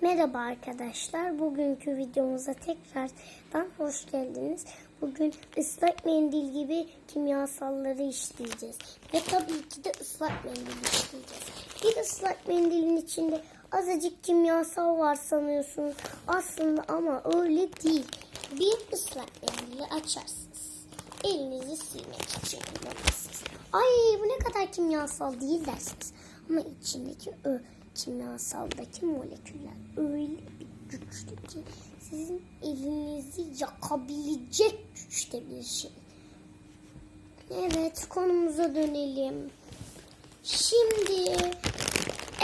Merhaba arkadaşlar. Bugünkü videomuza tekrardan hoş geldiniz. Bugün ıslak mendil gibi kimyasalları işleyeceğiz. Ve tabii ki de ıslak mendil işleyeceğiz. Bir ıslak mendilin içinde azıcık kimyasal var sanıyorsunuz. Aslında ama öyle değil. Bir ıslak mendili açarsınız. Elinizi silmek için kullanırsınız. Ay bu ne kadar kimyasal değil dersiniz. Ama içindeki o kimyasaldaki moleküller öyle bir güçlü ki sizin elinizi yakabilecek güçte bir şey. Evet konumuza dönelim. Şimdi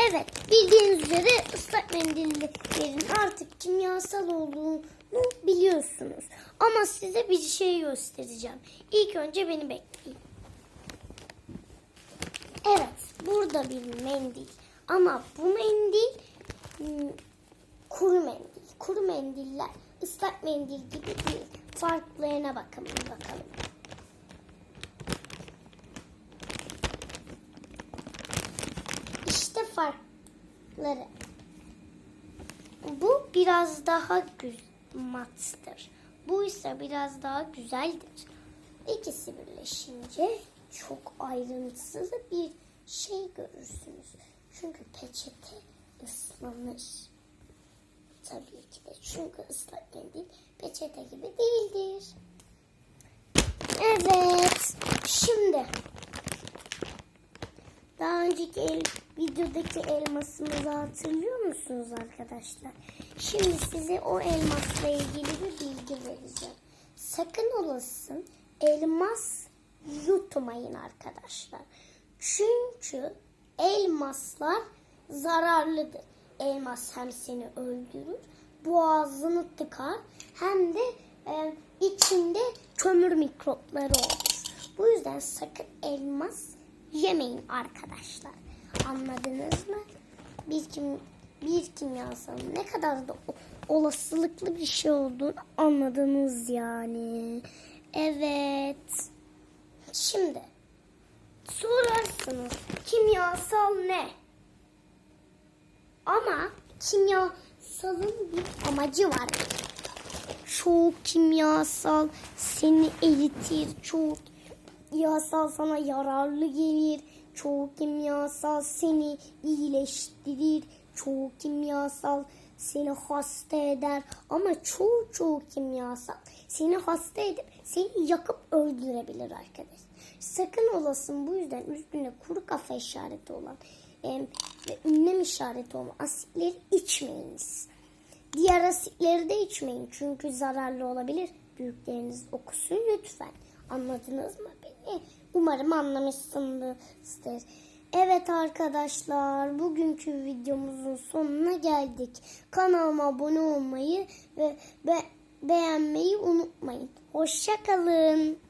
evet bildiğiniz üzere ıslak mendillerin artık kimyasal olduğunu biliyorsunuz. Ama size bir şey göstereceğim. İlk önce beni bekleyin. Evet, burada bir mendil. Ama bu mendil hmm, kuru mendil. Kuru mendiller ıslak mendil gibi değil. Farklarına bakalım bakalım. İşte farkları. Bu biraz daha mattır. Bu ise biraz daha güzeldir. İkisi birleşince çok ayrıntılı bir şey görürsünüz. Çünkü peçete ıslanır. Tabii ki de çünkü ıslak mendil peçete gibi değildir. Evet. Şimdi daha önceki el, videodaki elmasımızı hatırlıyor musunuz arkadaşlar? Şimdi size o elmasla ilgili bir bilgi vereceğim. Sakın olasın elmas yutmayın arkadaşlar. Çünkü elmaslar zararlıdır. Elmas hem seni öldürür, boğazını tıkar hem de e, içinde kömür mikropları olur. Bu yüzden sakın elmas yemeyin arkadaşlar. Anladınız mı? Bir kim bir kimyasalın ne kadar da olasılıklı bir şey olduğunu anladınız yani. Evet. Şimdi sorarsınız kimyasal ne? Ama kimyasalın bir amacı var. Çoğu kimyasal seni eritir. Çoğu kimyasal sana yararlı gelir. Çoğu kimyasal seni iyileştirir. Çoğu kimyasal seni hasta eder. Ama çoğu çoğu kimyasal seni hasta edip seni yakıp öldürebilir arkadaşlar. Sakın olasın bu yüzden üstünde kuru kafa işareti olan em, ve ünlem işareti olan asitleri içmeyiniz. Diğer asitleri de içmeyin çünkü zararlı olabilir. Büyükleriniz okusun lütfen. Anladınız mı beni? Umarım anlamışsınızdır. Evet arkadaşlar bugünkü videomuzun sonuna geldik. Kanalıma abone olmayı ve be- beğenmeyi unutmayın. Hoşçakalın.